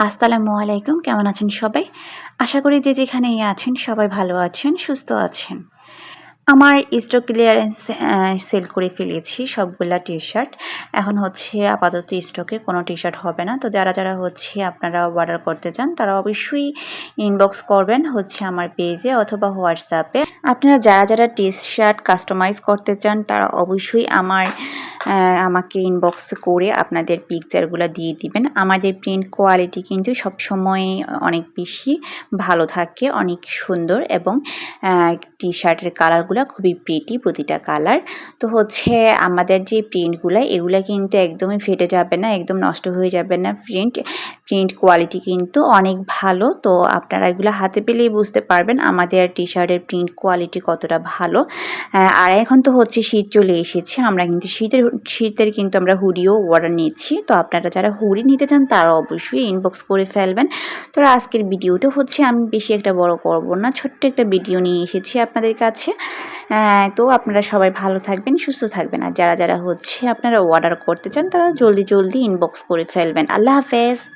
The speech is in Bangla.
আসসালামু আলাইকুম, কেমন আছেন সবাই? আশা করি যে যেখানেই আছেন সবাই ভালো আছেন, সুস্থ আছেন। আমার স্টক ক্লিয়ারেন্স সেল করে ফেলেছি সবগুলা টি শার্ট এখন হচ্ছে আপাতত স্টকে কোনো টি শার্ট হবে না। তো যারা যারা হচ্ছে আপনারা অর্ডার করতে চান, তারা অবশ্যই ইনবক্স করবেন হচ্ছে আমার পেজে অথবা হোয়াটসঅ্যাপে আপনারা যারা যারা টি শার্ট কাস্টমাইজ করতে চান, তারা অবশ্যই আমার আমাকে ইনবক্স করে আপনাদের পিকচারগুলো দিয়ে দিবেন। আমাদের প্রিন্ট কোয়ালিটি কিন্তু সবসময় অনেক বেশি ভালো থাকে, অনেক সুন্দর এবং টি শার্টের কালারগুলো খুবই প্রিটি প্রতিটা কালার তো হচ্ছে আমাদের যে প্রিন্টগুলো এগুলো কিন্তু একদমই ফেটে যাবে না, একদম নষ্ট হয়ে যাবে না প্রিন্ট প্রিন্ট কোয়ালিটি কিন্তু অনেক ভালো, তো আপনারা এগুলো হাতে পেলেই বুঝতে পারবেন আমাদের টি শার্টের প্রিন্ট কোয়ালিটি কতটা ভালো। আর এখন তো হচ্ছে শীত চলে এসেছে, আমরা কিন্তু শীতের শীতের কিন্তু আমরা হুডিও অর্ডার নিচ্ছি। তো আপনারা যারা হুডি নিতে চান, তারা অবশ্যই ইনবক্স করে ফেলবেন। তো আজকের ভিডিওটা হচ্ছে, আমি বেশি একটা বড় করব না, ছোট্ট একটা ভিডিও নিয়ে এসেছি আপনাদের কাছে। তো আপনারা সবাই ভালো থাকবেন, সুস্থ থাকবেন। আর যারা যারা হচ্ছে আপনারা অর্ডার করতে চান, তারা জলদি জলদি ইনবক্স করে ফেলবেন। আল্লাহ হাফেজ।